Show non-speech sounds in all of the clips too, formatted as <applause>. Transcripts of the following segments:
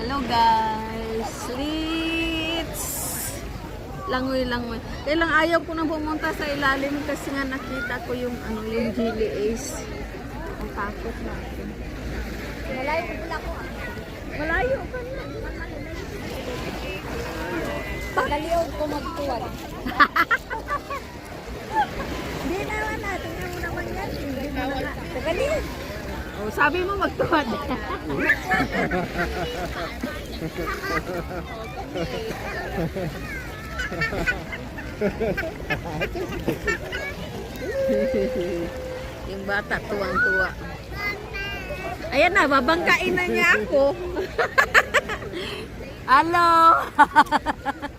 Hello guys! Let's langoy-langoy. Kailang ayaw ko na pumunta sa ilalim kasi nga nakita ko yung ano yung Gili Ace. Ang takot na ako. Malayo ko pala ko. Malayo ka na. Pagaliog ko magtuwag. Hindi naman natin. Tingnan mo naman yan. Hindi mo na. Pagaliog. Oh, sabi mo magtuwad. yung bata tuwang-tuwa. Ayan na, babangkain na niya ako. <laughs> Hello! <laughs>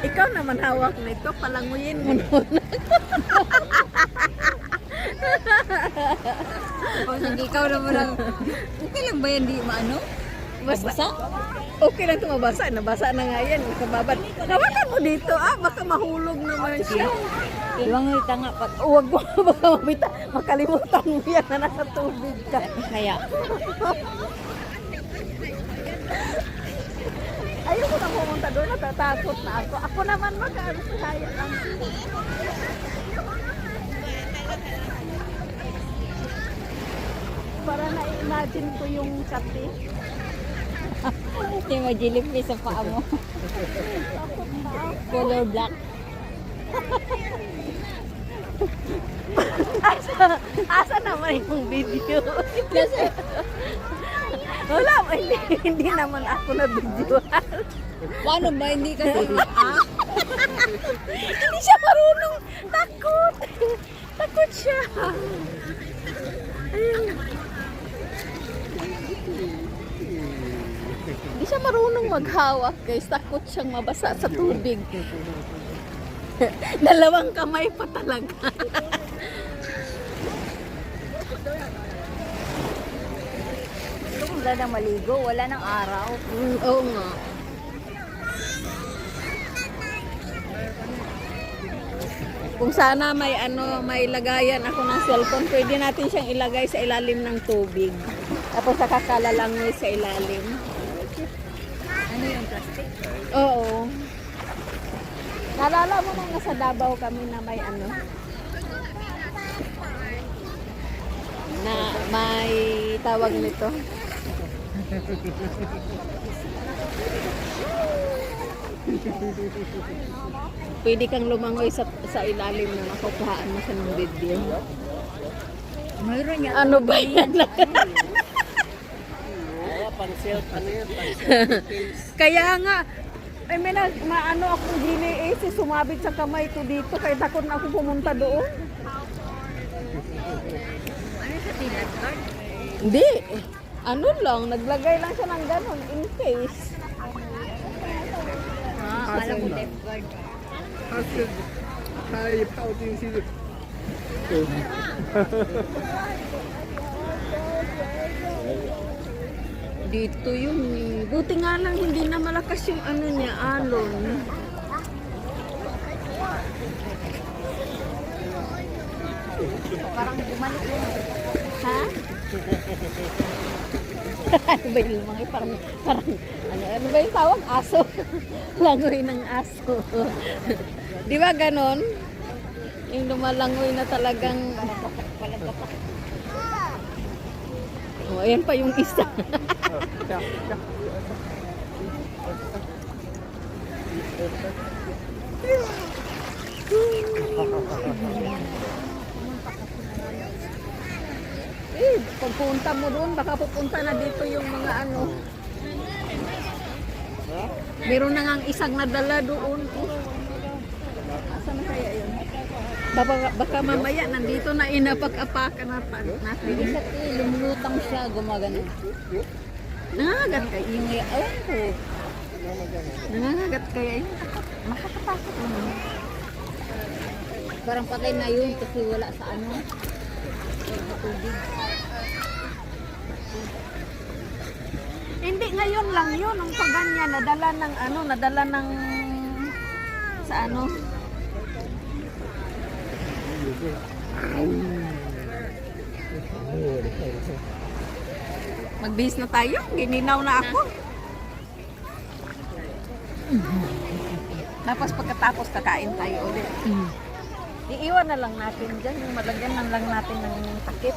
Ikaw naman hawak nito, palanguyin mo muna. O hindi ikaw naman ang... Okay lang ba yan di maano? Basta, okay lang ito mabasa. Nabasa na nga yan. Nakababad. Hawakan mo dito, ah. Baka mahulog naman siya. Iwang ngita nga pag... Huwag mo, <laughs> baka mabita. Makalimutan mo yan na nasa tubig ka. Kaya. <laughs> Ayoko na pumunta doon. Natatakot na ako. Ako naman mag-ano kaya lang. Para na-imagine ko yung kape. Hindi mo jilipis sa paa mo. Color black. Asa, asa naman yung video? Kasi, Wala, hindi, hindi naman ako na video. paano ba hindi kasi... Ah? hindi siya marunong. Takot. Takot siya. Ayun. Hindi siya marunong maghawak guys. Takot siyang mabasa sa tubig. <laughs> Dalawang kamay pa talaga. Wala nang maligo, wala nang araw. Mm, oo nga. Kung sana may ano, may lagayan ako ng cellphone, pwede natin siyang ilagay sa ilalim ng tubig. Tapos nakakalalangoy sa ilalim. Ano yung plastic? Oo. Naalala mo nung nasa Davao kami na may ano? Na may tawag nito. Pwede kang lumangoy sa, sa ilalim na makukuhaan mo siya ng video. Mayroon yan. Ano ba yan? <laughs> Kaya nga, ay may na, maano akong gini eh, si sumabit sa kamay ko dito, kaya takot na ako pumunta doon. Ano sa? Hindi. Ano lang, naglagay lang siya ng ganun in case. Ah, ah alam ko lifeguard. Kasi, ah, kaya pautin sila. Dito yun. Eh. Buti nga lang hindi na malakas yung ano niya, alon. Parang bumalik yun. Ha? <laughs> <laughs> ano ba yung mga parang, parang, ano, ano ba yung tawag? Aso. <laughs> Langoy ng aso. <laughs> Di ba ganon? Yung lumalangoy na talagang, oh, ayan pa yung isa. eh, pagpunta mo doon, baka pupunta na dito yung mga ano. Meron na ngang isang nadala doon. Asa na kaya yun? Baka, baka mamaya nandito na inapag-apakan na natin. Ibig sabihin, lumulutang siya, gumagano. Nangangagat kaya. Yung, ayun ko. Nangangagat kaya yun. Makakatakot naman. Parang patay na yun kasi wala sa ano. Sa tubig. Hindi, ngayon lang yun. Ang paganyan, nadala ng ano, nadala ng sa ano. Magbihis na tayo. Gininaw na ako. Tapos pagkatapos kakain tayo ulit. Iiwan na lang natin dyan. Yung malagyan lang natin ng takip.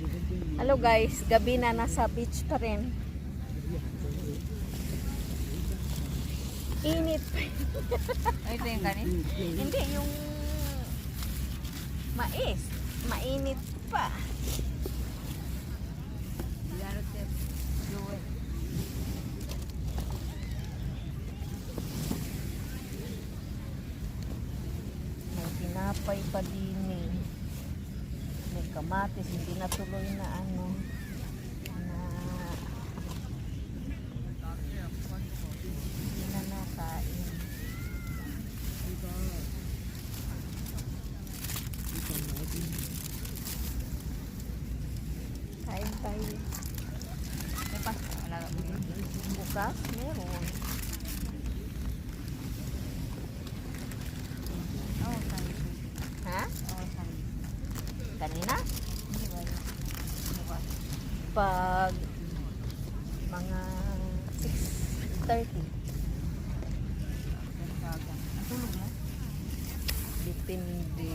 Hello guys, gabi na nasa beach pa rin. Init. Ito yung kanin? Hindi, yung mais. Mainit pa. May tinapay pa din eh. May kamatis, hindi na tuloy na ano. Na, hindi na nakain. Kain tayo. Bukas, meron. Oo, kanin. Ha? Oo, kanin. Kanina? Hindi ba yun? Bukas. Pag mga 6.30. Natulog mo? Depende.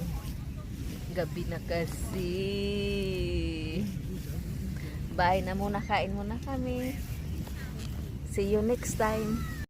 Gabi na kasi. Bye na muna. Kain muna kami. See you next time.